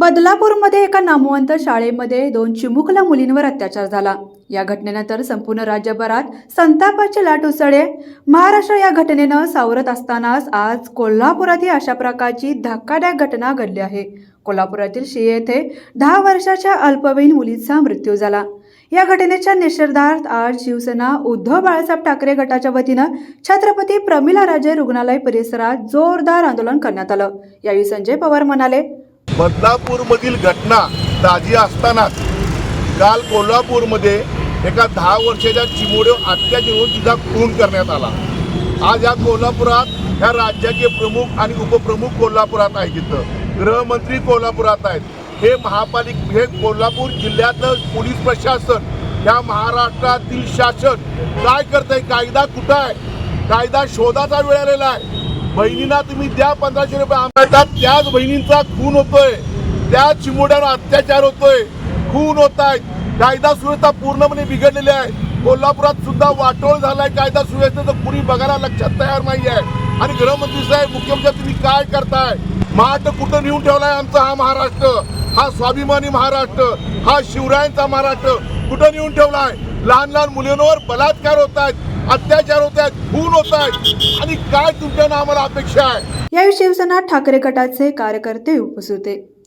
बदलापूरमध्ये एका नामवंत शाळेमध्ये दोन चिमुकल्या मुलींवर अत्याचार झाला. या घटनेनंतर संपूर्ण राज्यभरात संतापाची लाट उसळे महाराष्ट्र या घटनेनं सावरत असतानाच आज कोल्हापुरातही अशा प्रकारची धक्कादायक घटना घडली आहे. कोल्हापुरातील शी येथे दहा वर्षाच्या अल्पवयीन मुलीचा मृत्यू झाला. या घटनेच्या निषेधार्थ आज शिवसेना उद्धव बाळासाहेब ठाकरे गटाच्या वतीनं छत्रपती प्रमिला राजे रुग्णालय परिसरात जोरदार आंदोलन करण्यात आलं. यावेळी संजय पवार म्हणाले बदलापूरमधील घटना ताजी असतानाच काल कोल्हापूरमध्ये एका दहा वर्षाच्या चिमुड्यावर अत्याचार होऊन तिचा खून करण्यात आला. आज या कोल्हापुरात ह्या राज्याचे प्रमुख आणि उपप्रमुख कोल्हापुरात आहेत तिथं गृहमंत्री कोल्हापुरात आहेत. हे महापालिक हे कोल्हापूर जिल्ह्यातलं पोलीस प्रशासन ह्या महाराष्ट्रातील शासन काय करतंय? कायदा कुठं आहे? कायदा शोधाचा वेळ आलेला आहे. बहिणींना तुम्ही द्या पंधराशे रुपये आम्हाला त्याच बहिणींचा खून होतोय. त्या चिमुड्यावर अत्याचार होतोय. खून होत आहेत कायदा सुव्यवस्था पूर्णपणे बिघडलेली आहे. कोल्हापुरात सुद्धा वाटोळ झालाय कायदा सुव्यवस्थेचं. कुणी बघायला लक्षात तयार नाही आहे आणि गृहमंत्री साहेब मुख्यमंत्री तुम्ही काय करताय? महाराष्ट्र कुठं नेऊन ठेवलाय आमचा हा महाराष्ट्र? हा स्वाभिमानी महाराष्ट्र? हा शिवरायांचा महाराष्ट्र? कुठं नेऊन ठेवलाय? लहान लहान मुलींवर बलात्कार होत आहेत अत्याचार होत आहेत खून होत आहेत. आणि काय तुमच्या आम्हाला अपेक्षा आहे? यावेळी शिवसेना ठाकरे गटाचे कार्यकर्ते उपस्थित होते.